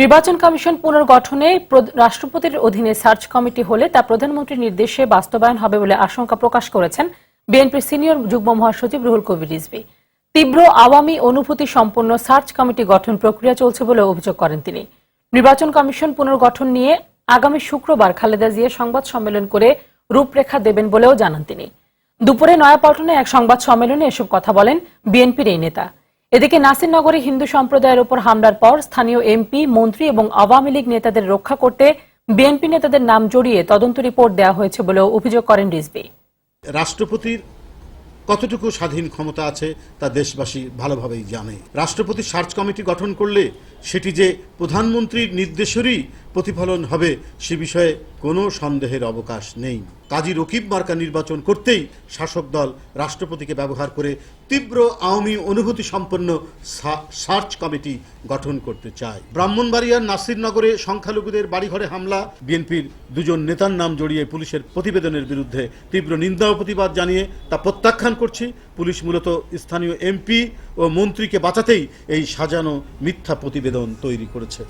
নির্বাচন কমিশন পুনর্গঠনে রাষ্ট্রপতির অধীনে সার্চ কমিটি হলে তা প্রধানমন্ত্রীর নির্দেশে বাস্তবায়ন হবে বলে আশঙ্কা প্রকাশ করেছেন বিএনপির সিনিয়র যুগ্ম মহাসচিব রুহুল কবির রিজভী। তীব্র আওয়ামী অনুভূতি সম্পন্ন সার্চ কমিটি গঠন প্রক্রিয়া চলছে বলে অভিযোগ করেন তিনি। নির্বাচন কমিশন পুনর্গঠন নিয়ে আগামী শুক্রবার খালেদা জিয়া সংবাদ সম্মেলন করে রূপরেখা দেবেন বলেও জানান তিনি। দুপুরে নয়াপল্টনে এক সংবাদ সম্মেলনে এসব কথা বলেন বিএনপির এই নেতা। এদিকে নাসিরনগরে হিন্দু সম্প্রদায়ের উপর হামলার পর স্থানীয় এমপি, মন্ত্রী এবং আওয়ামী লীগ নেতাদের রক্ষা করতে বিএনপি নেতাদের নাম জড়িয়ে তদন্ত রিপোর্ট দেওয়া হয়েছে বলেও অভিযোগ করেন রিজবি রাষ্ট্রপতির কতটুকু স্বাধীন ক্ষমতা আছে তা দেশবাসী ভালোভাবেই জানে। রাষ্ট্রপতি সার্চ কমিটি গঠন করলে সেটি যে প্রধানমন্ত্রীর নির্দেশেরই প্রতিফলন হবে, সে বিষয়ে কোনো সন্দেহের অবকাশ নেই। কাজী রকিব মার্কা নির্বাচন করতেই শাসক দল রাষ্ট্রপতিকে ব্যবহার করে তীব্র আওয়ামী অনুভূতি সম্পন্ন সার্চ কমিটি গঠন করতে চায়। ব্রাহ্মণবাড়িয়ার নাসিরনগরে সংখ্যালঘুদের বাড়িঘরে হামলা, বিএনপির দুজন নেতার নাম জড়িয়ে পুলিশের প্রতিবেদনের বিরুদ্ধে তীব্র নিন্দা প্রতিবাদ জানিয়ে তা প্রত্যাখ্যান করছি। পুলিশ মূলত স্থানীয় এমপি ও মন্ত্রীকে বাঁচাতেই এই সাজানো মিথ্যা প্রতিবেদন তৈরি করেছে।